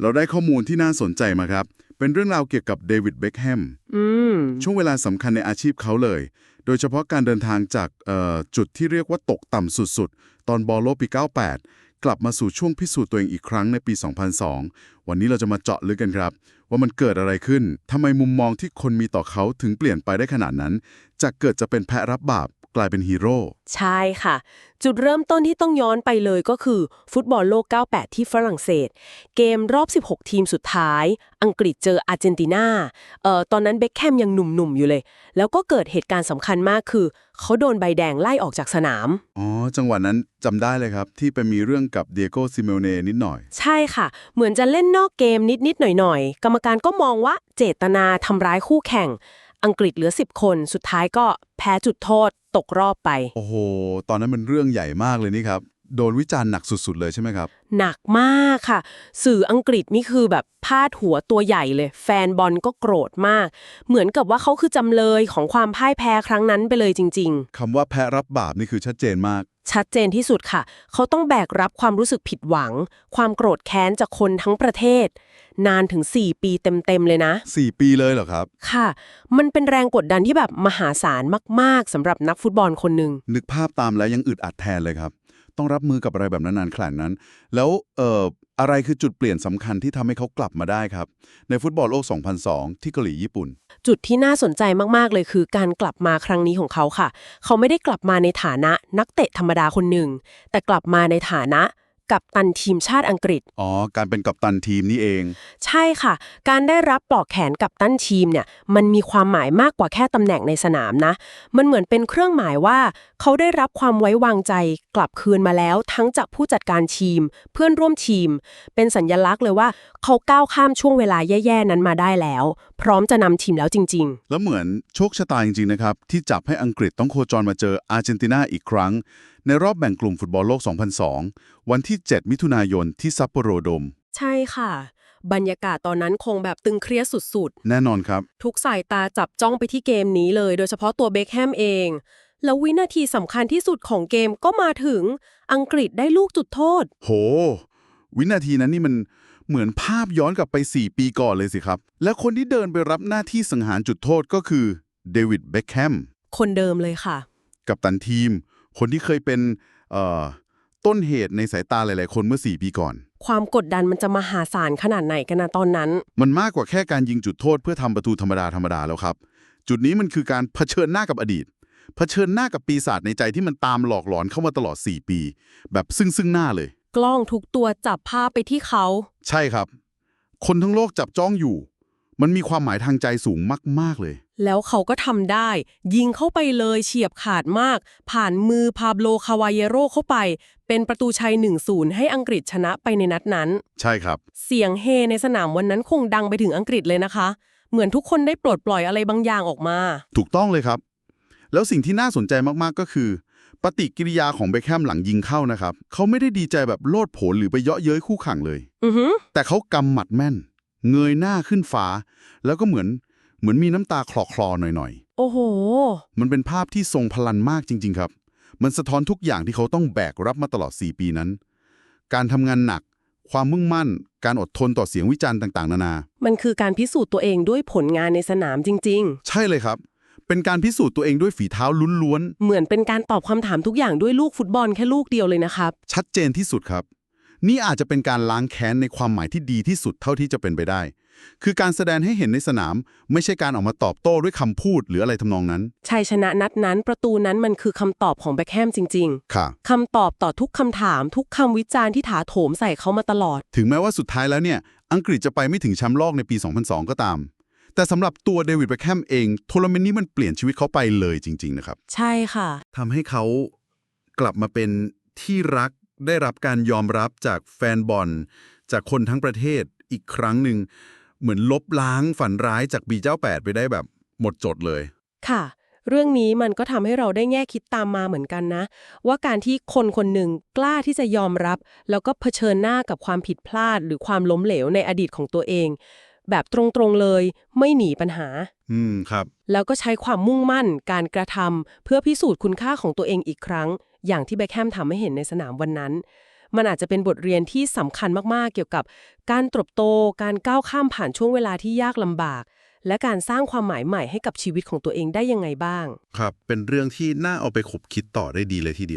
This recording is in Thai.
เราได้ข้อมูลที่น่าสนใจมาครับ เป็นเรื่องราวเกี่ยวกับเดวิดเบคแฮมอืมช่วงเวลาสำคัญในอาชีพเขาเลย โดยเฉพาะการเดินทางจากเอ่อจุดที่เรียกว่าตกต่ำสุดๆ ตอนบอลโลกปี 98 กลับมาสู่ช่วงพิสูจน์ตัวเองอีกครั้งในปี 2002 วันนี้เราจะมาเจาะลึกกันครับ ว่ามันเกิดอะไรขึ้นทำไมมุมมองที่คนมีต่อเขาถึงเปลี่ยนไปได้ขนาดนั้น จากเกิดจะเป็นแพะรับบาป กลายเป็นฮีโร่ ใช่ค่ะ จุดเริ่มต้นที่ต้องย้อนไปเลยก็คือ ฟุตบอลโลก 98 ที่ฝรั่งเศส เกมรอบ 16 ทีมสุดท้าย อังกฤษเจออาร์เจนตินาเอ่อตอนนั้นเบ็คแฮมยังหนุ่มๆ อยู่เลย แล้วก็เกิดเหตุการณ์สำคัญมากคือ เขาโดนใบแดงไล่ออกจากสนาม อ๋อ จังหวะนั้นจำได้เลยครับ ที่ไปมีเรื่องกับเดียโกซิเมเน่นิดหน่อย ใช่ค่ะ เหมือนจะเล่นนอกเกมนิดๆหน่อยๆ กรรมการก็มองว่าเจตนาทำร้ายคู่แข่ง อังกฤษเหลือ 10 คน สุดท้ายก็แพ้จุดโทษตกรอบไป โอ้โห ตอนนั้นมันเรื่องใหญ่มากเลยนี่ครับ โดนวิจารณ์หนักสุดๆเลยใช่ไหมครับ หนักมากค่ะ สื่ออังกฤษนี่คือแบบพาดหัวตัวใหญ่เลย แฟนบอลก็โกรธมาก เหมือนกับว่าเขาคือจำเลยของความพ่ายแพ้ครั้งนั้นไปเลยจริงคำว่าแพะรับบาปนี่คือชัดเจนมากๆ ชัดเจนที่สุดค่ะ เขาต้องแบกรับความรู้สึกผิดหวัง ความโกรธแค้นจากคนทั้งประเทศ นานถึง 4 ปีเต็ม ๆ เลยนะ 4 ปีเลยเหรอครับ ค่ะ มันเป็นแรงกดดันที่แบบมหาศาลมาก ๆสำหรับนักฟุตบอลคนหนึ่งนึกภาพตามแล้วยังอึดอัดแทนเลยครับ ต้องรับมือกับอะไรแบบนั้นนานขนาดนั้น แล้วเอ่ออะไรคือจุดเปลี่ยนสำคัญที่ทำให้เขากลับมาได้ครับ ในฟุตบอลโลก 2002 ที่เกาหลีญี่ปุ่น จุดที่น่าสนใจมากๆเลยคือการกลับมาครั้งนี้ของเขาค่ะ เขาไม่ได้กลับมาในฐานะนักเตะธรรมดาคนหนึ่งแต่กลับมาในฐานะ กับตันทีมชาติอังกฤษ อ๋อ การเป็นกัปตันทีมนี่เอง ใช่ค่ะ การได้รับปลอกแขนกับตันทีมเนี่ยมันมีความหมายมากกว่าแค่ตำแหน่งในสนามนะ มันเหมือนเป็นเครื่องหมายว่า เขาได้รับความไว้วางใจกลับคืนมาแล้ว ทั้งจากผู้จัดการทีม เพื่อนร่วมทีม เป็นสัญญลักษณ์เลยว่าเขาก้าวข้ามช่วงเวลาแย่ๆนั้นมาได้แล้ว พร้อมจะนำทีมแล้วจริง ๆ แล้วเหมือนโชคชะตาจริงๆนะครับ ที่จับให้อังกฤษต้องโคจรมาเจออาร์เจนตินาอีกครั้ง ในรอบแบ่งกลุ่มฟุตบอลโลก 2002 วันที่ 7 มิถุนายนที่ซัปโปโรโดม ใช่ค่ะ บรรยากาศตอนนั้นคงแบบตึงเครียดสุดแน่นอนครับ ๆ ทุกสายตาจับจ้องไปที่เกมนี้เลย โดยเฉพาะตัวเบคแฮมเอง แล้ววินาทีสำคัญที่สุดของเกมก็มาถึงอังกฤษได้ลูกจุดโทษ โห วินาทีนั้นนี่มันเหมือนภาพย้อนกลับไป 4 ปีก่อนเลยสิครับ และคนที่เดินไปรับหน้าที่สังหารจุดโทษก็คือเดวิดเบคแฮมคนเดิมเลยค่ะ กับตันทีม คนที่เคยเป็นเอ่อต้นเหตุในสายตาหลาย ๆ คนเมื่อ 4 ปีก่อน ความกดดันมันจะมหาศาลขนาดไหนกันนะตอนนั้น มันมากกว่าแค่การยิงจุดโทษเพื่อทำประตูธรรมดาธรรมดาแล้วครับ จุดนี้มันคือการเผชิญหน้ากับอดีต เผชิญหน้ากับปีศาจในใจที่มันตามหลอกหลอนเข้ามาตลอด 4 ปี แบบซึ่งซึ่งหน้าเลย กล้องทุกตัวจับภาพไปที่เขา ใช่ครับ คนทั้งโลกจับจ้องอยู่ มันมีความหมายทางใจสูงมาก ๆ เลย แล้วเขาก็ทำได้ ยิงเข้าไปเลยเฉียบขาดมาก ผ่านมือพาโบโลคาวาเยโรเข้าไป เป็นประตูชัย 1-0 ให้อังกฤษชนะไปในนัดนั้น ใช่ครับ เสียงเฮในสนามวันนั้นคงดังไปถึงอังกฤษเลยนะคะ เหมือนทุกคนได้ปลดปล่อยอะไรบางอย่างออกมา ถูกต้องเลยครับ แล้วสิ่งที่น่าสนใจมากๆก็คือ ปฏิกิริยาของเบคแฮมหลังยิงเข้านะครับ เขาไม่ได้ดีใจแบบโลดโผนหรือไปเยาะเย้ยคู่แข่งเลย อือหือแต่เขากำหมัดแม่น เงยหน้าขึ้นฟ้า แล้วก็เหมือน เหมือนมีน้ำตาคลอคลอๆหน่อยโอ้โหๆมันเป็นภาพที่ทรงพลันมากจริง ๆ ครับ มันสะท้อนทุกอย่างที่เขาต้องแบกรับมาตลอด 4 ปีนั้น การทำงานหนัก ความมุ่งมั่น การอดทนต่อเสียงวิจารณ์ต่าง ๆ นานา มันคือการพิสูจน์ตัวเองด้วยผลงานในสนามจริงใช่เลยครับ เป็นการพิสูจน์ตัวเองด้วยฝีเท้าล้วนๆเหมือนเป็นการตอบคำถามทุกอย่างด้วยลูกฟุตบอลแค่ลูกเดียวเลยนะครับ ๆ ชัดเจนที่สุดครับ นี่อาจจะเป็นการล้างแค้นในความหมายที่ดีที่สุดเท่าที่จะเป็นไปได้ คือการแสดงให้เห็นในสนาม ไม่ใช่การออกมาตอบโต้ด้วยคำพูดหรืออะไรทำนองนั้น ชัยชนะนัดนั้น ประตูนั้นมันคือคำตอบของแบ็คแฮมจริงค่ะๆคำตอบต่อทุกคำถาม ทุกคำวิจารณ์ที่ถาโถมใส่เขามาตลอด ถึงแม้ว่าสุดท้ายแล้วเนี่ย อังกฤษจะไปไม่ถึงแชมป์โลกในปี 2002 ก็ตาม แต่สำหรับตัวเดวิดเบคแฮมเองทัวร์นาเมนต์นี้มันเปลี่ยนชีวิตเขาไปเลยจริง ๆ นะครับ ใช่ค่ะ ทำให้เขากลับมาเป็นที่รักได้รับการยอมรับจากแฟนบอลจากคนทั้งประเทศอีกครั้งหนึ่ง เหมือนลบล้างฝันร้ายจากปีเจ้าแปดไปได้แบบหมดจดเลย ค่ะ เรื่องนี้มันก็ทำให้เราได้แง่คิดตามมาเหมือนกันนะ ว่าการที่คนคนหนึ่งกล้าที่จะยอมรับ แล้วก็เผชิญหน้ากับความผิดพลาด หรือความล้มเหลวในอดีตของตัวเอง แบบตรงๆเลยไม่หนีปัญหา อืมครับ แล้วก็ใช้ความมุ่งมั่น การกระทำเพื่อพิสูจน์คุณค่าของตัวเองอีกครั้ง อย่างที่เบคแฮมทำให้เห็นในสนามวันนั้น มันอาจจะเป็นบทเรียนที่สำคัญมากๆ เกี่ยวกับการเติบโต การก้าวข้ามผ่านช่วงเวลาที่ยากลำบาก และการสร้างความหมายใหม่ให้กับชีวิตของตัวเองได้ยังไงบ้าง ครับ เป็นเรื่องที่น่าเอาไปขบคิดต่อได้ดีเลยทีเดียว